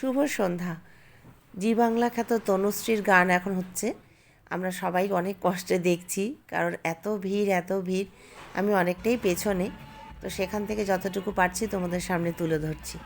শুভ সন্ধ্যা। জি বাংলা খ্যাত তনুশ্রীর গান এখন হচ্ছে। আমরা সবাই অনেক কষ্টে দেখছি, কারণ এত ভিড় এত ভিড়, আমি অনেকটাই পেছনে। তো সেখান থেকে যতটুকু পারছি তোমাদের সামনে তুলে ধরছি।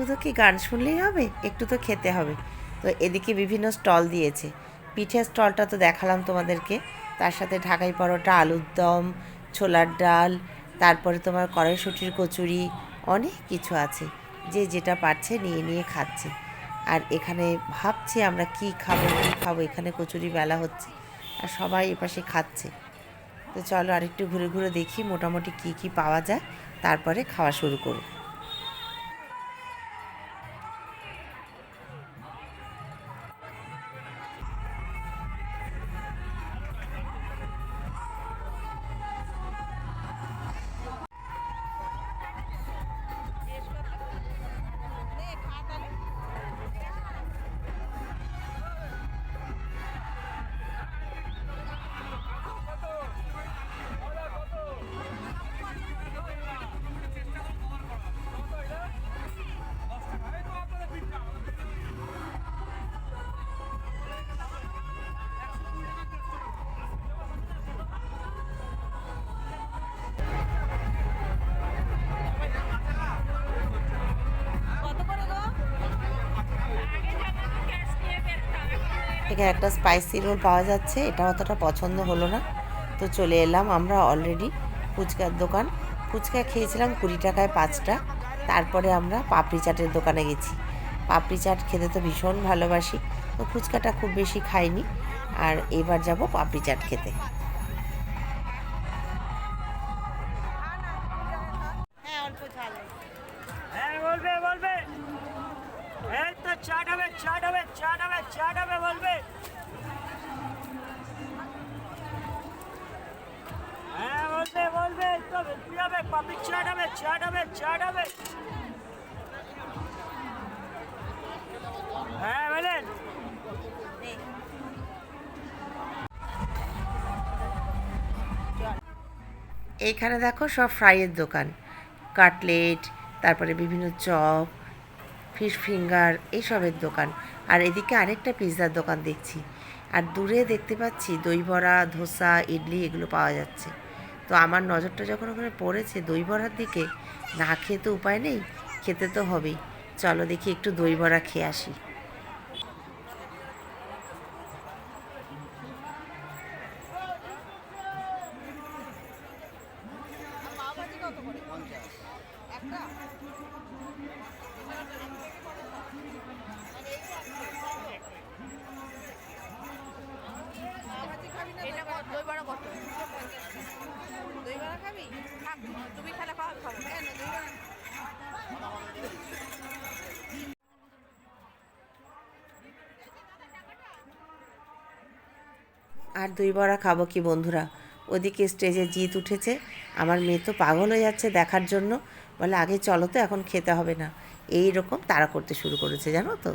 শুধু কি গান শুনলেই হবে? একটু তো খেতে হবে। তো এদিকে বিভিন্ন স্টল দিয়েছে। পিঠের স্টলটা তো দেখালাম তোমাদেরকে। তার সাথে ঢাকাই পরোটা, আলুর দম, ছোলার ডাল, তারপরে তোমার কড়াইশুটির কচুরি, অনেক কিছু আছে। যে যেটা পারছে নিয়ে নিয়ে খাচ্ছে। আর এখানে ভাবছি আমরা কি খাব, কী খাব, এখানে কচুরি বেলা হচ্ছে। আর সবাই এপাশে খাচ্ছে। তো চলো আরেকটু ঘুরে ঘুরে দেখি মোটামুটি কি কি পাওয়া যায়। তারপরে খাওয়া শুরু করব। এখানে একটা স্পাইসি রোল পাওয়া যাচ্ছে। এটা অতটা পছন্দ হলো না। তো চলে এলাম আমরা অলরেডি ফুচকার দোকান। ফুচকা খেয়েছিলাম কুড়ি টাকায় পাঁচটা। তারপরে আমরা পাপড়ি চাটের দোকানে গেছি। পাপড়ি চাট খেতে তো ভীষণ ভালোবাসি। তো ফুচকাটা খুব বেশি খাইনি। আর এবার যাব পাপড়ি চাট খেতে। কি হবে পাপড়ি চাট হবে চাট হবে চাট হবে হ্যাঁ বলেন এইখানে দেখো সব ফ্রাইয়ের দোকান। কাটলেট, তারপরে বিভিন্ন চপ, ফিশ ফিঙ্গার, এইসবের দোকান। আর এদিকে আরেকটা পিৎজার দোকান দেখছি। আর দূরে দেখতে পাচ্ছি দই বড়া, ধোসা, ইডলি এগুলো পাওয়া যাচ্ছে। তো আমার নজরটা যখন ওখানে পড়েছে দই বড়ার দিকে, না খেয়ে তো উপায় নেই, খেতে তো হবেই। চলো দেখি একটু দই বড়া খেয়ে আসি। এটা কত দই বড়া কত দই বড়া খাবি থাক আর দুই বড়া খাব কি বন্ধুরা? ওদিকে স্টেজে জিত উঠেছে। আমার মেয়ে তো পাগল হয়ে যাচ্ছে দেখার জন্য। বলে, আগে চলো তো, এখন খেতে হবে না। এই রকম তাড়া করতে শুরু করেছে, জানো তো?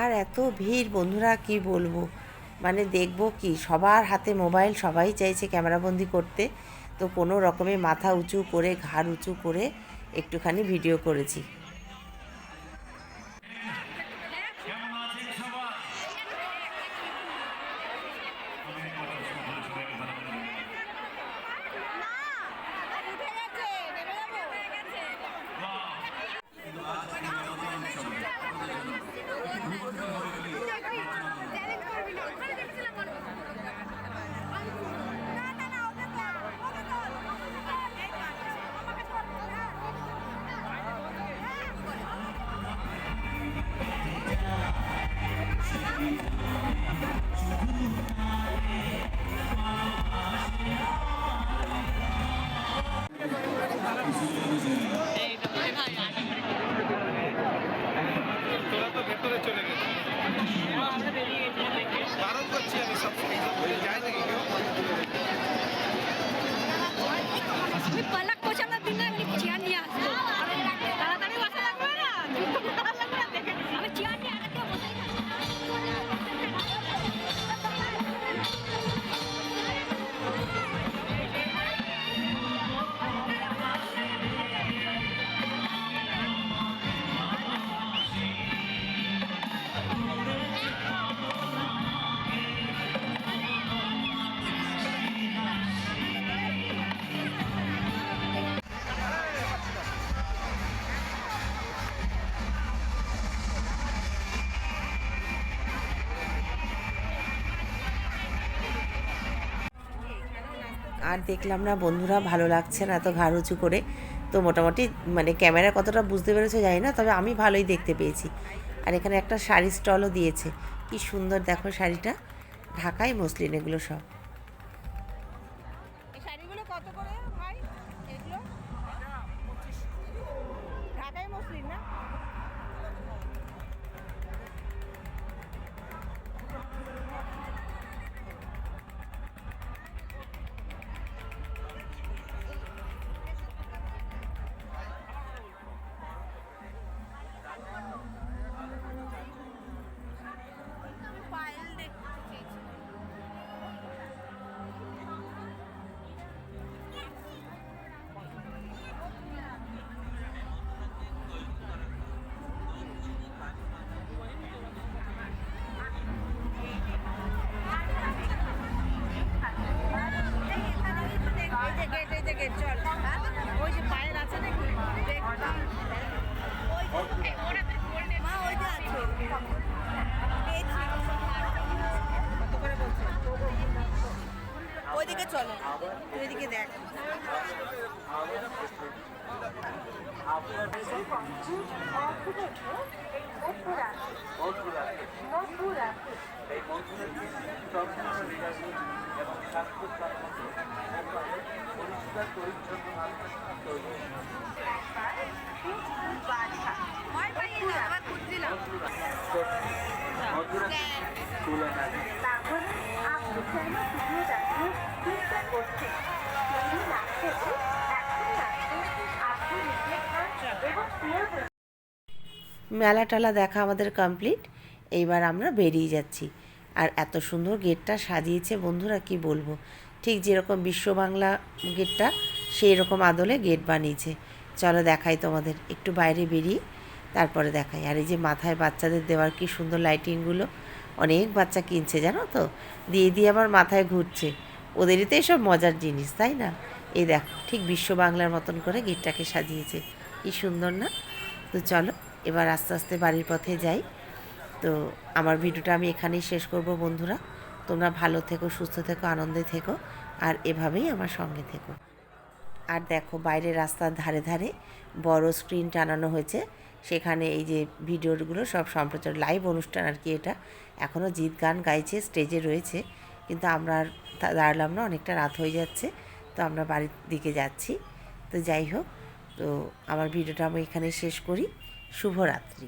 আর এত ভিড়, বন্ধুরা কি বলব? মানে দেখব কি, সবার হাতে মোবাইল, সবাই চাইছে ক্যামেরাবন্দি করতে। তো কোনো রকমে মাথা উঁচু করে, ঘাড় উঁচু করে একটুখানি ভিডিও করেছি। আর দেখলাম না, বন্ধুরা ভালো লাগছে না এত ঘাড় উঁচু করে। তো মোটামুটি মানে ক্যামেরা কতটা বুঝতে পেরেছে যাই না, তবে আমি ভালোই দেখতে পেয়েছি। আর এখানে একটা শাড়ি স্টলও দিয়েছে। কি সুন্দর দেখো শাড়িটা। ঢাকায়, মসলিন, এগুলো সব। চলো ওইদিকে দেখ। মেলা টালা দেখা আমাদের কমপ্লিট এইবার আমরা বেরিয়ে যাচ্ছি। আর এত সুন্দর গেটটা সাজিয়েছে বন্ধুরা, কি বলব? ঠিক যেরকম বিশ্ব বাংলা গেটটা, সেই রকম আদলে গেট বানিয়েছে। চলো দেখাই তোমাদের, একটু বাইরে বেরিয়ে, তারপরে দেখাই। আর এই যে মাথায় বাচ্চাদের দেওয়ার কি সুন্দর লাইটিংগুলো অনেক বাচ্চা কিনছে, জানো তো? দিয়ে দিয়ে আমার মাথায় ঘুরছে। ওদেরই তো এসব মজার জিনিস, তাই না? এই দেখো, ঠিক বিশ্ব বাংলার মতন করে গেটটাকে সাজিয়েছে। কি সুন্দর না? তো চলো, এবার আস্তে আস্তে বাড়ির পথে যাই। তো আমার ভিডিওটা আমি এখানেই শেষ করব, বন্ধুরা। তোমরা ভালো থেকো, সুস্থ থেকো, আনন্দে থেকো, আর এভাবেই আমার সঙ্গে থেকো। আর দেখো, বাইরের রাস্তার ধারে ধারে বড় স্ক্রিন টানানো হয়েছে। সেখানে এই যে ভিডিওগুলো সব সম্প্রচার লাইভ অনুষ্ঠান আর কি এটা। এখনও জিৎ গান গাইছে স্টেজে রয়েছে। কিন্তু আমরা আর দাঁড়ালাম না, অনেকটা রাত হয়ে যাচ্ছে। তো আমরা বাড়ির দিকে যাচ্ছি। তো যাই হোক, তো আমার ভিডিওটা আমি এখানে শেষ করি। শুভরাত্রি।